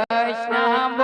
કૃષ્ણ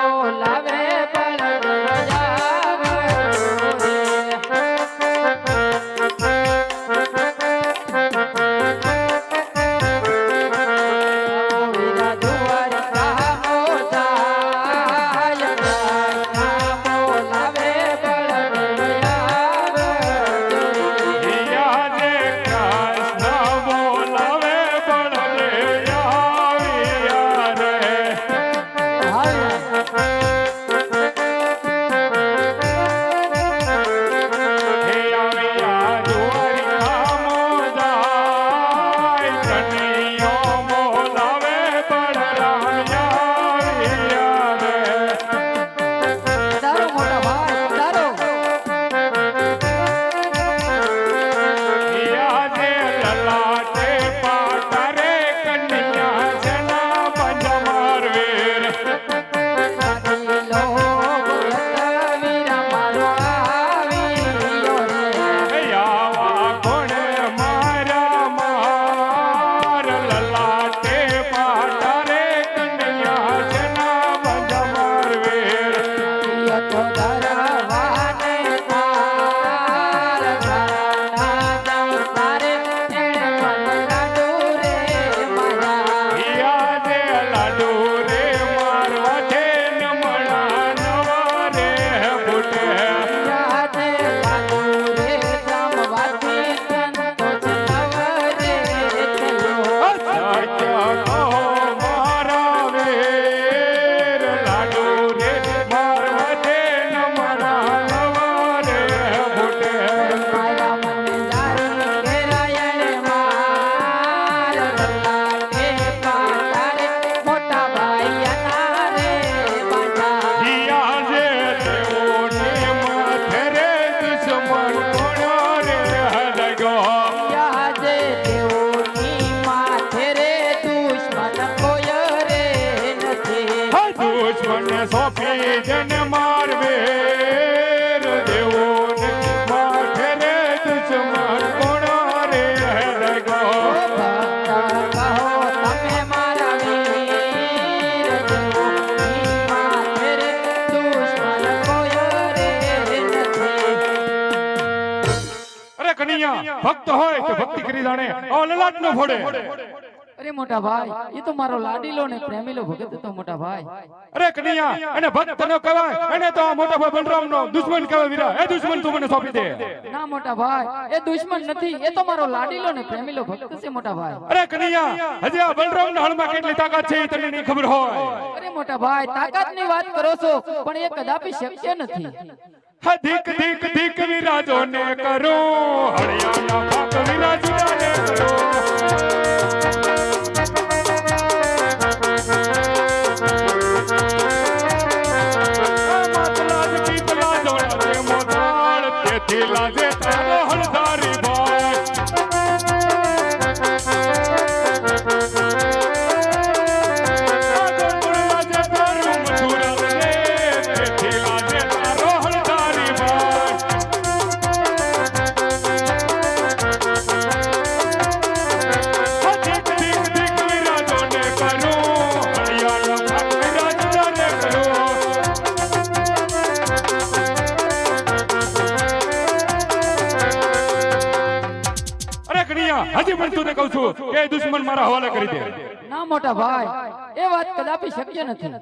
દુશ્મન સોંપી જન મારવે દેવોને માથે રે દુશ્મન કોણો રે હલગો ભક્ત અરે કનૈયા હોય તો ભક્તિ કરી જાણે. ઓલલાટ લલાટ નો ફોડે. અરે મોટા ભાઈ એ તો મારો લાડીલો ને પ્રેમીલો ભગત હતો મોટા ભાઈ. અરે કનૈયા એને ભક્ત નો કહેવાય એને તો આ મોટા ભાઈ બલરામ નો દુશ્મન કહેવાય વીરા એ દુશ્મન તું મને સોંપી દે. ના મોટા ભાઈ એ દુશ્મન નથી એ તો મારો લાડીલો ને પ્રેમીલો ભક્ત છે મોટા ભાઈ. અરે કનૈયા હજી આ બલરામ ના હળમાં કેટલી તાકાત છે એ તને નહીં ખબર હોય. અરે મોટા ભાઈ તાકાતની વાત કરો છો પણ એ કદાપી શક્ય નથી. ધીક ધીક ધીક વિરાજો ને કરો હરિયાણા પાક વિરાજો ને খেলা যেতে અરે કણિયા હજી પણ તું કહું છું. એ દુશ્મન મારા હવાલે કરી દે. ના મોટા ભાઈ એ વાત કદાપી શક્ય નથી.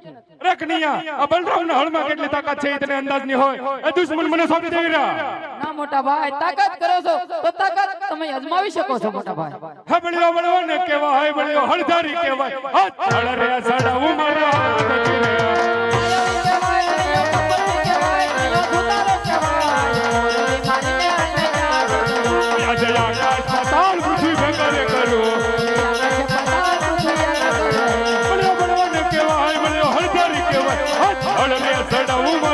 અરે કણિયા આ બલરામ ના હળમાં કેટલી તાકાત છે તને અંદાજ નહીં હોય? એ દુશ્મન મને સોંપી દેવી ના મોટા ભાઈ તાકાત કરો છો તો તાકાત તમે અજમાવી શકો છો મોટા ભાઈ. ને કેવાય બળ્યો હળધારી કેવાય હાથ હળ રે સડાવું મારા હળ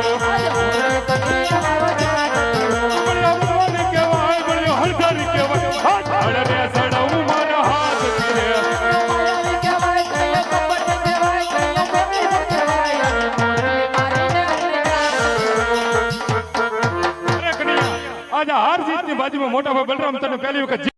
Oh, બાજુમાં મોટા ભાઈ બલરામ તને પહેલી વખત